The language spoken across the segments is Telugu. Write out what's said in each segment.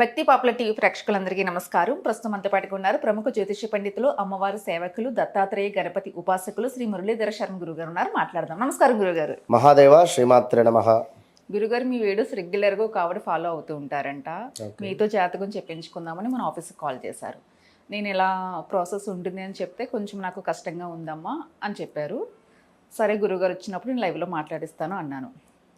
భక్తి పాపులర్ టీవీ ప్రేక్షకులందరికీ నమస్కారం. ప్రస్తుతం అంత ఉన్నారు ప్రముఖ జ్యోతిష పండితులు అమ్మవారి సేవకులు దత్తాత్రేయ గణపతి ఉపాసకులు శ్రీ మురళీధర శర్మ గురుగారు ఉన్నారు. మాట్లాడదాం. నమస్కారం గురుగారు. మహాదేవ శ్రీమాత్రే నమ. గురుగారు మీ వీడియోస్ రెగ్యులర్గా కావడ ఫాలో అవుతూ ఉంటారంట. మీతో జాతకం చెప్పించుకుందామని మన ఆఫీస్కి కాల్ చేశారు. నేను ఇలా ప్రాసెస్ ఉంటుంది అని చెప్తే కొంచెం నాకు కష్టంగా ఉందమ్మా అని చెప్పారు. సరే గురుగారు వచ్చినప్పుడు నేను లైవ్లో మాట్లాడిస్తాను అన్నాను.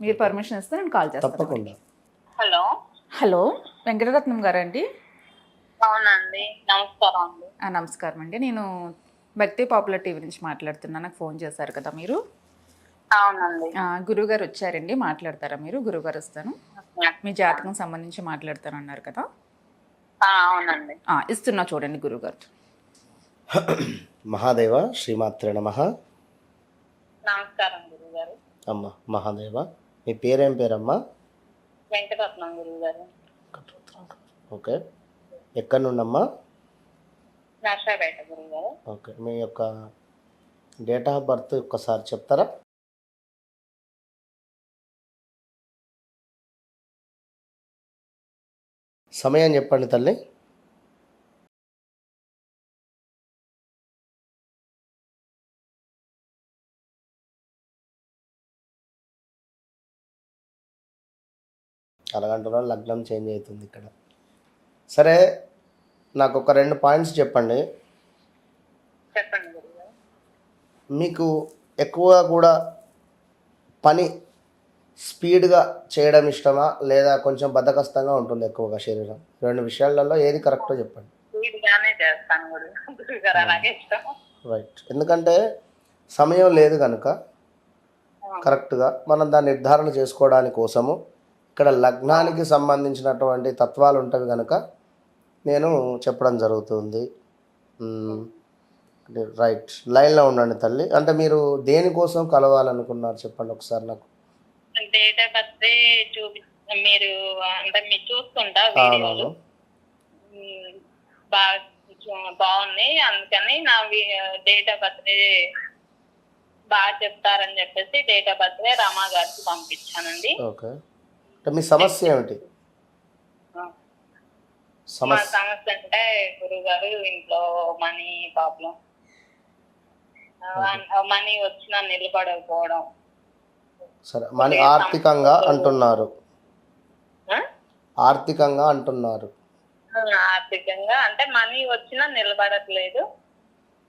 మీరు పర్మిషన్ ఇస్తే నేను కాల్ చేస్తాను హలో. హలో. వెంకటరత్నం గారు అండి అవునండి. నమస్కారం అండి. నమస్కారం అండి. నేను భక్తి పాపులర్ టీవీ నుంచి మాట్లాడుతున్నా. నాకు ఫోన్ చేశారు కదా మీరు? అవునండి. ఆ, గురువుగారు వచ్చారండి. మాట్లాడతారా మీరు? గురువుగారు వస్తాను. మీ జాతకం సంబంధించి మాట్లాడతాను అన్నారు కదా? ఆ, అవునండి. ఆ, ఇస్తున్నా చూడండి గురువుగారు మహాదేవ శ్రీమాత్రే నమ. నమస్కారం గురువు గారు అమ్మ మహాదేవ. మీ పేరేం పేరమ్మా? వెంకటరత్నం గురువు గారు. ఓకే. ఎక్కడి నుండమ్మా? నర్సాపేట గురువు గారు. ఓకే. మీ యొక్క డేట్ ఆఫ్ బర్త్ ఒక్కసారి చెప్తారా? సమయం చెప్పండి తల్లి. అరగంటలో లగ్నం చేంజ్ అవుతుంది ఇక్కడ. సరే నాకు ఒక రెండు పాయింట్స్ చెప్పండి. మీకు ఎక్కువగా కూడా పని స్పీడ్గా చేయడం ఇష్టమా? లేదా కొంచెం బద్ధకస్తంగా ఉంటుంది ఎక్కువగా శరీరం? రెండు విషయాలలో ఏది కరెక్టో చెప్పండి. రైట్. ఎందుకంటే సమయం లేదు కనుక కరెక్ట్గా మనం దాన్ని నిర్ధారణ చేసుకోవడానికి కోసము ఇక్కడ లగ్నానికి సంబంధించినటువంటి తత్వాలు ఉంటవి కనుక నేను చెప్పడం జరుగుతుంది. రైట్. లైన్లో ఉండండి తల్లి. అంటే మీరు దేనికోసం కలవాలనుకున్నారు చెప్పండి ఒకసారి నాకు. డేట్ ఆఫ్ బర్త్ చూపి మీరు అంటే మీరు చూస్తుంటా వీడియోలు. బాగా బాగుంది అందుకని నా డేట్ ఆఫ్ బర్త్ బాగా చెప్తారని చెప్పేసి డేట్ ఆఫ్ బర్త్ రామా గారికి పంపించానండి. ఓకే. అంటే మీ సమస్య ఏమిటి? సమస్య సమస్య అంటే గురుగారు ఇంట్లో మనీ ప్రాబ్లం మనీ వచ్చినా నిలబడకపోవడం. సరే మళ్ళీ ఆర్థికంగా అంటున్నారు? ఆర్థికంగా అంటున్నారు. ఆర్థికంగా అంటే మనీ వచ్చినా నిలబడట్లేదు.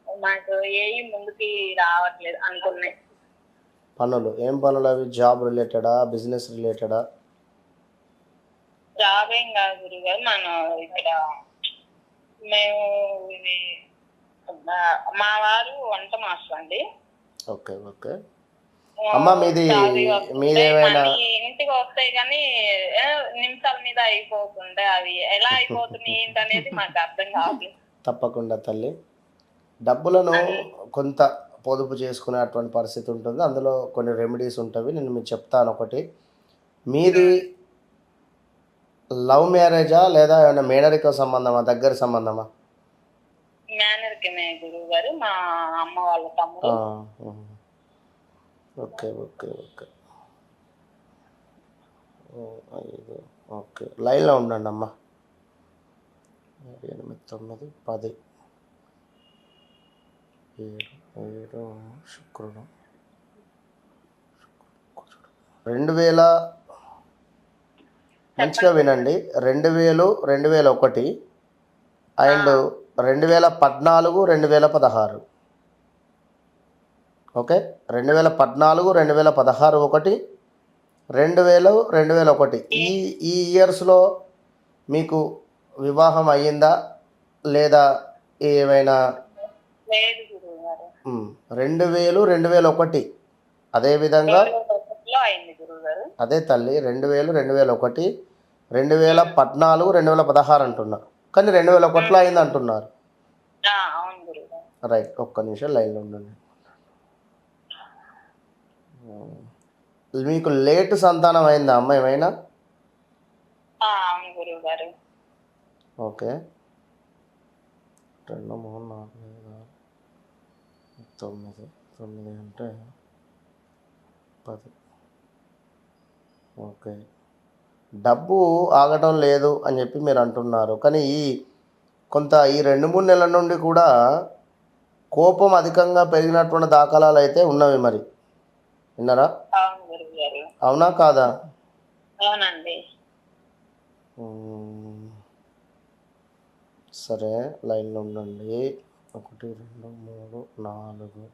మాకు ఏవి ముందుకి రావట్లేదు అనుకున్నాయి. పనులు ఏం పనులు అవి? జాబ్ రిలేటెడా బిజినెస్ రిలేటెడా జాబ్ ఏం కాదు గురుగారు మనం ఇక్కడ మేము ఇది మా- వారు వంట మాస్టర్ అండి. Okay okay. అమ్మ, మీది- మీదేమైనా- మనీ ఇంటికి వస్తాయి కానీ నిమిషాల మీద అయిపోతుండే అవి. ఎలా అయిపోతున్నాయి ఏంటనేది మాకు అర్థం కావట్లేదు. తప్పకుండా తల్లి. డబ్బులను కొంత పొదుపు చేసుకునేటువంటి పరిస్థితి ఉంటుంది. అందులో కొన్ని రెమెడీస్ ఉంటాయి నేను మీకు చెప్తాను ఒకటి. మీది లవ్ మ్యారేజా లేదా ఏమైనా మేనరిక సంబంధమా దగ్గర సంబంధమా? మేనర్కి గురువు గారు మా అమ్మ వాళ్ళ తమ్ముడు. Okay okay okay. ఐదు ఓకే. లైన్లో ఉండండి అమ్మా. ఎనిమిది తొమ్మిది పది. ఏడు ఏడు శుక్రుడు. రెండు వేల మంచిగా వినండి. రెండు వేలు రెండు వేల ఒకటి అండ్ రెండు వేల పద్నాలుగు రెండు వేల పదహారు. ఓకే? రెండు వేల పద్నాలుగు రెండు వేల పదహారు ఒకటి రెండు వేలు రెండు వేల ఒకటి. ఈ ఈ ఇయర్స్లో మీకు వివాహం అయ్యిందా? లేదా ఏమైనా? రెండు వేలు రెండు వేల ఒకటి. అదేవిధంగా లో అయింది గురువు గారు అదే తల్లి రెండు వేలు రెండు వేల ఒకటి రెండు వేల పద్నాలుగు రెండు వేల పదహారు అంటున్నా. కానీ రెండు వేల ఒకటిలో అయింది అంటున్నారు. రైట్ ఒక్క నిమిషం లైన్లో ఉండండి. మీకు లేట్ సంతానం అయిందా అమ్మ ఏమైనా? ఓకే. రెండు మూడు నాలుగు ఐదు ఆరు తొమ్మిది తొమ్మిది అంటే పది. ఓకే. డబ్బు ఆగటం లేదు అని చెప్పి మీరు అంటున్నారు. కానీ ఈ కొంత ఈ రెండు మూడు నెలల నుండి కూడా కోపం అధికంగా పెరిగినటువంటి దాఖలాలు అయితే ఉన్నవి మరి. విన్నారా? అవును కాదా. సరే లైన్లో ఉండండి. ఒకటి రెండు మూడు నాలుగు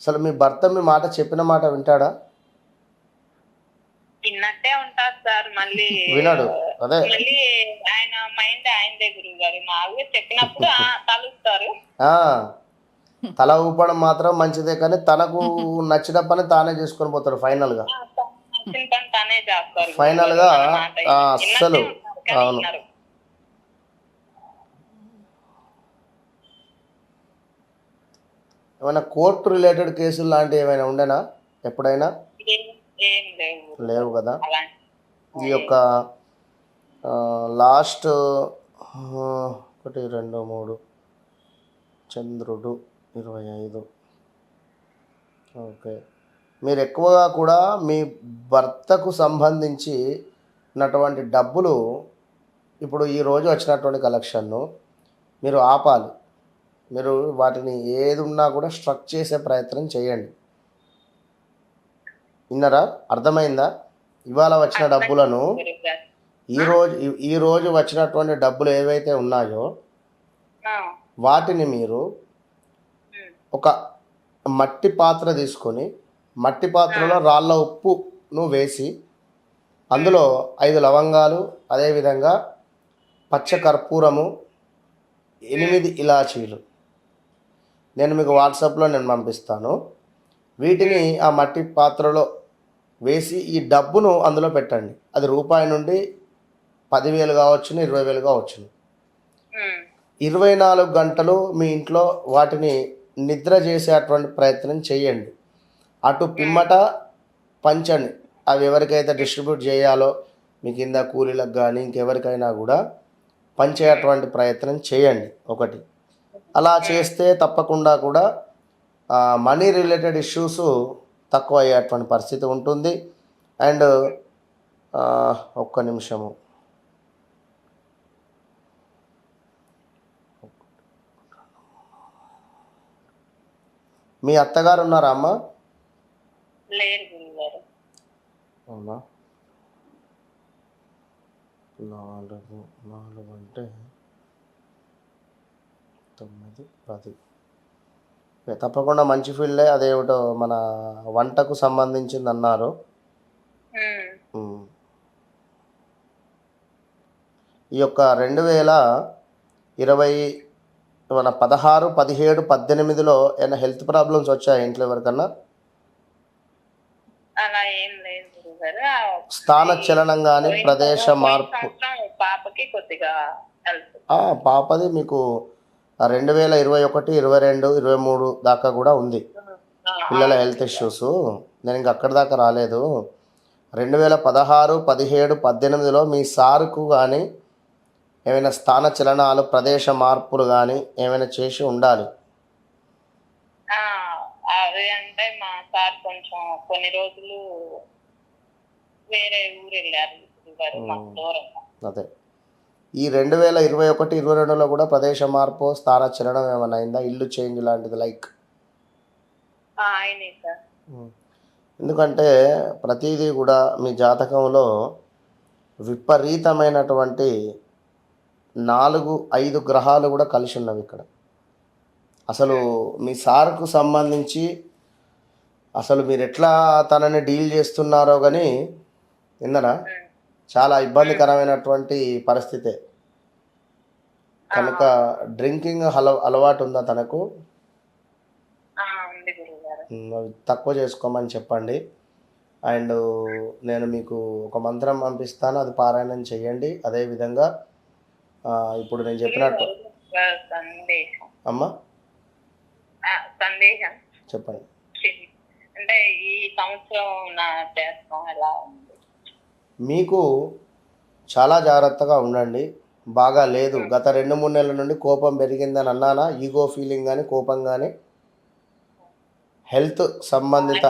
అసలు మీ భర్త మీ మాట చెప్పిన మాట వింటాడా? విన్నట్టే ఉంటారు సార్ మళ్ళీ వినడు అదే. మళ్ళీ ఆయన మైండ్ ఆయనదే గురువు గారు మాకు చెప్పినప్పుడు తలుస్తారు. ఆ, తల ఊపడం మాత్రం మంచిదే కానీ తనకు నచ్చిన పని తానే చేసుకొని పోతాడు Final గా, ఆ, విన్నట్టే అస్సలు, అవును. ఏమైనా కోర్టు రిలేటెడ్ కేసులు లాంటివి ఏమైనా ఉండేనా? ఎప్పుడైనా? లేవు. కదా? ఈ యొక్క లాస్ట్ ఒకటి రెండు మూడు చంద్రుడు ఇరవై ఐదు. ఓకే. మీరు ఎక్కువగా కూడా మీ భర్తకు సంబంధించి ఉన్నటువంటి డబ్బులు ఇప్పుడు ఈ రోజు వచ్చినటువంటి కలెక్షన్ను మీరు ఆపాలి. మీరు వాటిని ఏది ఉన్నా కూడా స్ట్రక్ చేసే ప్రయత్నం చేయండి. విన్నారా? అర్థమైందా? ఇవాళ వచ్చిన డబ్బులను గురువు గారు. ఈ రోజు ఈ- ఈ రోజు వచ్చినటువంటి డబ్బులు ఏవైతే ఉన్నాయో వాటిని మీరు ఒక మట్టి పాత్ర తీసుకొని మట్టి పాత్రలో రాళ్ళ ఉప్పును వేసి అందులో ఐదు లవంగాలు అదేవిధంగా పచ్చ కర్పూరము ఎనిమిది ఇలాచీలు. నేను మీకు వాట్సాప్లో నేను పంపిస్తాను. వీటిని ఆ మట్టి పాత్రలో వేసి ఈ డబ్బును అందులో పెట్టండి. అది రూపాయి నుండి పదివేలు కావచ్చును ఇరవై వేలు కావచ్చును. ఉమ్, ఇరవై నాలుగు గంటలు మీ ఇంట్లో వాటిని నిద్ర చేసేటువంటి ప్రయత్నం చేయండి. అటు పిమ్మట పంచండి. అవి ఎవరికైతే డిస్ట్రిబ్యూట్ చేయాలో మీ కింద కూలీలకు కానీ ఇంకెవరికైనా కూడా పంచేటువంటి ప్రయత్నం చేయండి. ఒకటి. అలా చేస్తే తప్పకుండా కూడా మనీ రిలేటెడ్ ఇష్యూస్ తక్కువ అయ్యేటువంటి పరిస్థితి ఉంటుంది. అండ్ ఒక్క నిమిషము. మీ అత్తగారు ఉన్నారా అమ్మ? అవునా? నాలుగు నాలుగు అంటే తొమ్మిది పది. తప్పకుండా మంచి ఫీల్డే అదేమిటో మన వంటకు సంబంధించింది అన్నారు. ఈ యొక్క రెండు వేల ఇరవై మన పదహారు పదిహేడు పద్దెనిమిదిలో ఏమైనా హెల్త్ ప్రాబ్లమ్స్ వచ్చాయా ఇంట్లో ఎవరికన్నా? అలా ఏం లేదు స్థాన చలనం కానీ ప్రదేశ మార్పు పాపకి కొద్దిగా పాపది మీకు రెండు వేల ఇరవై ఒకటి ఇరవై రెండు ఇరవై మూడు దాకా కూడా ఉంది. పిల్లల హెల్త్ ఇష్యూస్. నేను ఇంక అక్కడి దాకా రాలేదు. రెండు వేల పదహారు పదిహేడు పద్దెనిమిదిలో మీ సారుకు కానీ ఏమైనా స్థాన చలనాలు ప్రదేశ మార్పులు కానీ ఏమైనా చేసి ఉండాలి? అవి అంటే మా సార్ కొంచెం కొన్ని రోజులు వేరే ఊరు వెళ్ళారు అదే. ఈ రెండు వేల ఇరవై ఒకటి ఇరవై రెండులో కూడా ప్రదేశ మార్పు స్థాన చలనం ఏమైనా అయిందా? ఇల్లు చేంజ్ లాంటిది లైక్ ఎందుకంటే ప్రతిదీ కూడా మీ జాతకంలో విపరీతమైనటువంటి నాలుగు ఐదు గ్రహాలు కూడా కలిసి ఉన్నవి ఇక్కడ. అసలు మీ సార్కు సంబంధించి అసలు మీరు ఎట్లా తనని డీల్ చేస్తున్నారో కానీ విన్నరా? చాలా ఇబ్బందికరమైనటువంటి పరిస్థితే. కనుక డ్రింకింగ్ అల అలవాటు ఉందా తనకు తక్కువ చేసుకోమని చెప్పండి. అండ్ నేను మీకు ఒక మంత్రం పంపిస్తాను అది పారాయణం చేయండి. అదేవిధంగా ఇప్పుడు నేను చెప్పినట్టు అమ్మ? సందేశం. చెప్పండి. అంటే ఈ సంవత్సరం నా చేస్తాం ఎలా ఉంది? మీకు చాలా జాగ్రత్తగా ఉండండి. బాగా లేదు. గత రెండు మూడు నెలల నుండి కోపం పెరిగిందని అన్నానా? ఈగో ఫీలింగ్ కానీ కోపం కానీ హెల్త్ సంబంధిత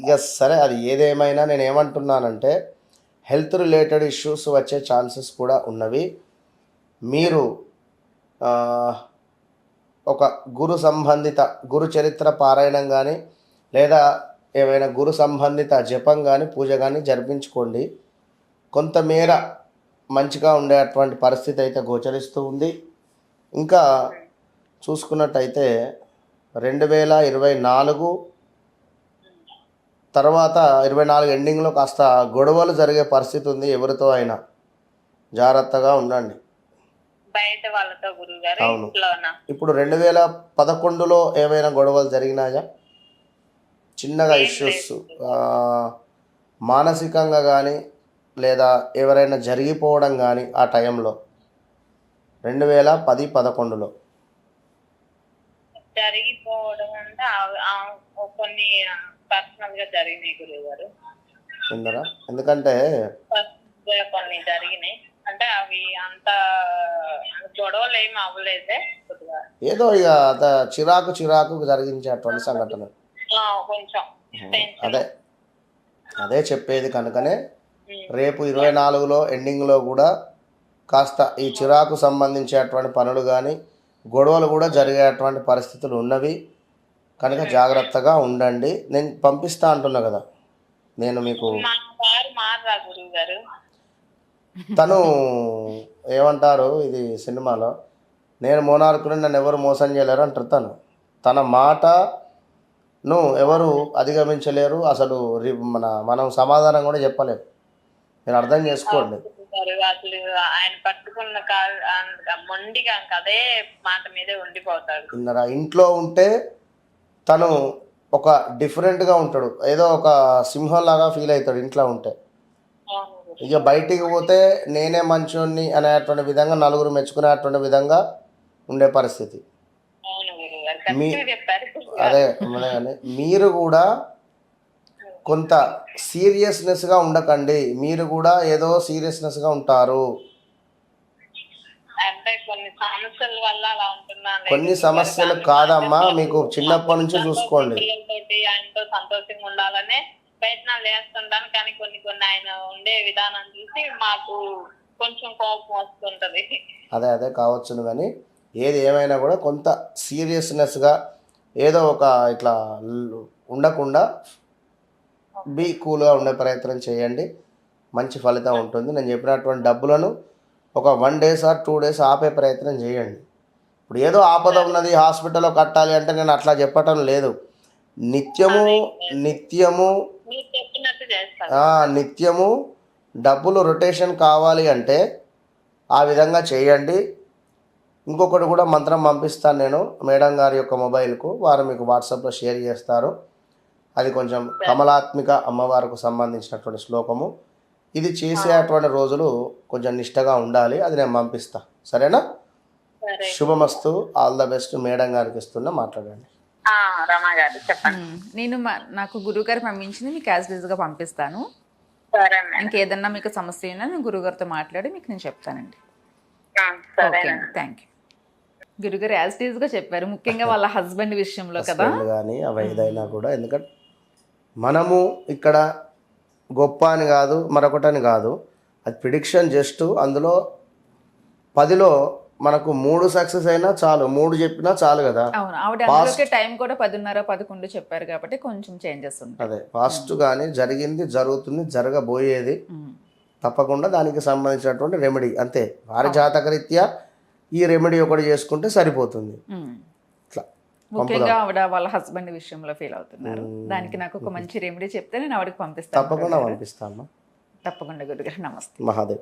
ఇక సరే. అది ఏదేమైనా నేను ఏమంటున్నానంటే హెల్త్ రిలేటెడ్ ఇష్యూస్ వచ్చే ఛాన్సెస్ కూడా ఉన్నవి. మీరు ఒక గురు సంబంధిత గురు చరిత్ర పారాయణం కానీ లేదా ఏమైనా గురు సంబంధిత జపం కానీ పూజ కానీ జరిపించుకోండి. కొంతమేర మంచిగా ఉండేటువంటి పరిస్థితి అయితే గోచరిస్తూ ఉంది. ఇంకా చూసుకున్నట్టయితే రెండు వేల ఇరవై నాలుగు తర్వాత ఇరవై నాలుగు ఎండింగ్లో కాస్త గొడవలు జరిగే పరిస్థితి ఉంది. ఎవరితో అయినా జాగ్రత్తగా ఉండండి. అవును. ఇప్పుడు రెండు వేల పదకొండులో ఏమైనా గొడవలు జరిగినాయా? చిన్నగా ఇష్యూస్ మానసికంగా కానీ లేదా ఎవరైనా జరిగిపోవడం కానీ ఆ టైంలో రెండు వేల పది పదకొండులో. జరిగిపోవడం అంటే కొన్ని పర్సనల్గా జరిగినాయి గురువు గారు ఇందరా ఎందుకంటే కొన్ని జరిగినాయి. అంటే అవి అంత గొడవలు ఏమి అవ్వలేదే ఏదో ఇక చిరాకు చిరాకు జరిగించేటువంటి సంఘటన. కొంచెం అదే. అదే చెప్పేది కనుకనే రేపు ఇరవై నాలుగులో ఎండింగ్లో కూడా కాస్త ఈ చిరాకు సంబంధించేటువంటి పనులు కానీ గొడవలు కూడా జరిగేటువంటి పరిస్థితులు ఉన్నవి. కనుక జాగ్రత్తగా ఉండండి. నేను పంపిస్తా అంటున్నా కదా. నేను మీకు తను ఏమంటారు ఇది సినిమాలో? నేను మోనార్కుని నన్ను ఎవరు మోసం చేయలేరు అంటారు తను. తన మాటను ఎవరు అధిగమించలేరు అసలు మన మనం సమాధానం కూడా చెప్పలేము. మీరు అర్థం చేసుకోండి. అసలు ఆయన పట్టుకున్న మొండిగా అదే మాట మీదే ఉండిపోతాడు. ఇంట్లో ఉంటే తను ఒక డిఫరెంట్గా ఉంటాడు. ఏదో ఒక సింహంలాగా ఫీల్ అవుతాడు ఇంట్లో ఉంటే. ఇక బయటికి పోతే నేనే మంచోన్ని అనేటువంటి విధంగా నలుగురు మెచ్చుకునేటువంటి విధంగా ఉండే పరిస్థితి అవును గురువు గారు మీ- కరెక్ట్గా చెప్పారు అదే అదే. మీరు కూడా కొంత సీరియస్నెస్గా ఉండకండి. మీరు కూడా ఏదో సీరియస్నెస్గా ఉంటారు. అంటే కొన్ని సమస్యల వల్ల అలా ఉంటున్నాను కొన్ని సమస్యలు కాదమ్మా మీకు చిన్నప్పటి నుంచి చూసుకోండి. ఆయనతో సంతోషంగా ఉండాలనే ప్రయత్నాలు చేస్తుంటాను. కానీ కొన్ని కొన్ని ఆయన ఉండే విధానం చూసి మాకు కొంచెం కోపం వస్తుంటది. అదే అదే కావచ్చును కానీ ఏది ఏమైనా కూడా కొంత సీరియస్నెస్గా ఏదో ఒక ఇట్లా ఉండకుండా బీ కూల్గా ఉండే ప్రయత్నం చేయండి. మంచి ఫలితం ఉంటుంది. నేను చెప్పినటువంటి డబ్బులను ఒక one days or two days ఆపే ప్రయత్నం చేయండి. ఇప్పుడు ఏదో ఆపద ఉన్నది హాస్పిటల్లో కట్టాలి అంటే నేను అట్లా చెప్పటం లేదు. నిత్యము నిత్యము నిత్యము డబ్బులు రొటేషన్ కావాలి అంటే ఆ విధంగా చేయండి. ఇంకొకటి కూడా మంత్రం పంపిస్తాను నేను మేడం గారి యొక్క మొబైల్కు. వారు మీకు వాట్సాప్లో షేర్ చేస్తారు. అది కొంచెం కమలాత్మిక అమ్మవారికి సంబంధించినటువంటి శ్లోకము. ఇది చేసేటువంటి రోజులు కొంచెం నిష్టగా ఉండాలి. అది నేను పంపిస్తా. సరేనా? సరే. శుభమస్తు. All the best. మేడం గారికి ఇస్తున్నా మాట్లాడండి. ఆ, రమా గారు చెప్పండి. మ్మ్. నేను మా- నాకు గురువు గారు పంపించింది మీకు యాజ్గా పంపిస్తాను. ఇంకేదన్నా మీకు సమస్య అయినా నేను గురుగారితో మాట్లాడి మీకు నేను చెప్తానండి. ఓకే అండి. థ్యాంక్ యూ గురుగారు యాజ్గా చెప్పారు. ముఖ్యంగా వాళ్ళ హస్బెండ్ విషయంలో కదా. కానీ అవి ఏదైనా కూడా. ఎందుకంటే మనము ఇక్కడ గొప్ప అని కాదు మరొకటని కాదు. అది ప్రిడిక్షన్ జస్ట్ అందులో పదిలో మనకు మూడు సక్సెస్ అయినా చాలు. మూడు చెప్పినా చాలు కదా. టైం కూడా పదిన్నర పదకొండు చెప్పారు కాబట్టి కొంచెం చేంజెస్ ఉంటాయి. అదే. ఫాస్ట్ కానీ జరిగింది జరుగుతుంది జరగబోయేది మ్మ్. తప్పకుండా దానికి సంబంధించినటువంటి రెమెడీ అంతే. వారి జాతకరీత్యా ఈ రెమెడీ ఒకటి చేసుకుంటే సరిపోతుంది. మ్మ్. ఇట్లా ముఖ్యంగా ఆవిడ వాళ్ళ హస్బెండ్ విషయంలో ఫీల్ అవుతున్నారు. దానికి నాకు ఒక మంచి రెమెడీ చెప్తే నేను ఆవిడకి పంపిస్తాను తప్పకుండా పంపిస్తాను. తప్పకుండా గురుగారు. నమస్తే. మహాదేవ్.